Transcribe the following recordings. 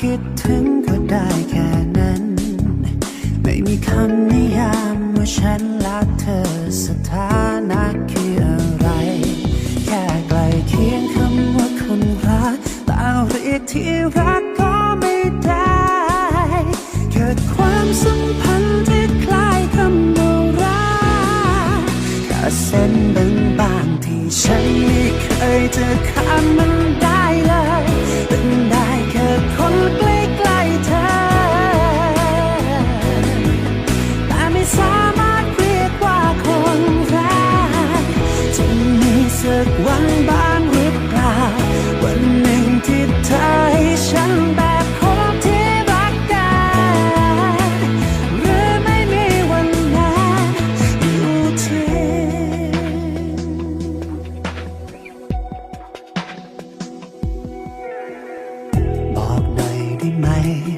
คิดถึงก็ได้แค่นั้น ไม่มีคำนิยามว่าฉันและเธอสถานะคืออะไร แค่ใกล้เคียงคำว่าคนรักแต่เรียกที่รักก็ไม่ได้ เกิดความสัมพันธ์ที่คล้ายคำว่ารักแค่เส้นบางๆที่ฉันไม่เคยจะข้ามมันได้เลยเป็นได้ ค่คนใกล้ๆเธอ แต่ไม่สามารถเรียกว่าคนรักจะมีสักวันบ้าง ไหม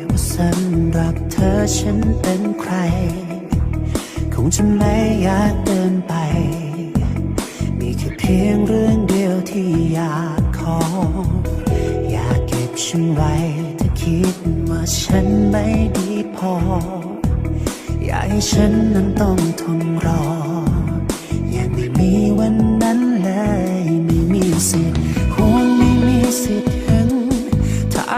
ว่าสำหรับเธอฉันเป็นใคร คงจะไม่อยากเดินไป มีแค่เพียงเรื่องเดียวที่อยากขอ อยากเก็บฉันไว้ถ้าคิดว่าฉันไม่ดีพอ อยากให้ฉันนั้นต้องทนรอ ยังไม่มีวันนั้นเลยไม่มีสิทธิ์คง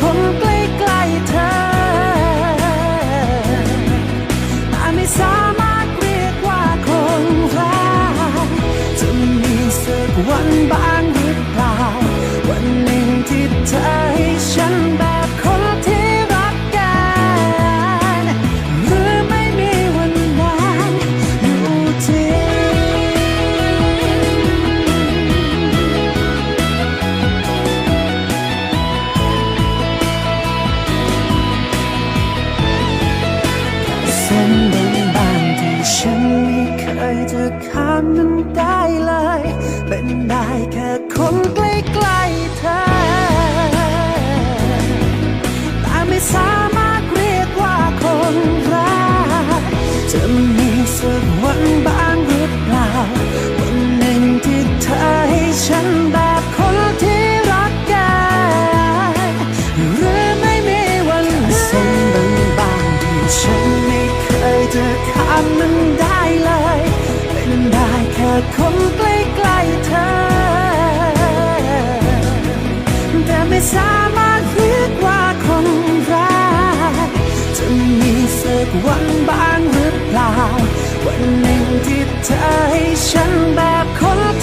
คน ข้ามมันได้ สามารถคิดว่าคนรักจะมีสักวันบ้างหรือเปล่า วันหนึ่งที่เธอให้ฉันแบบคน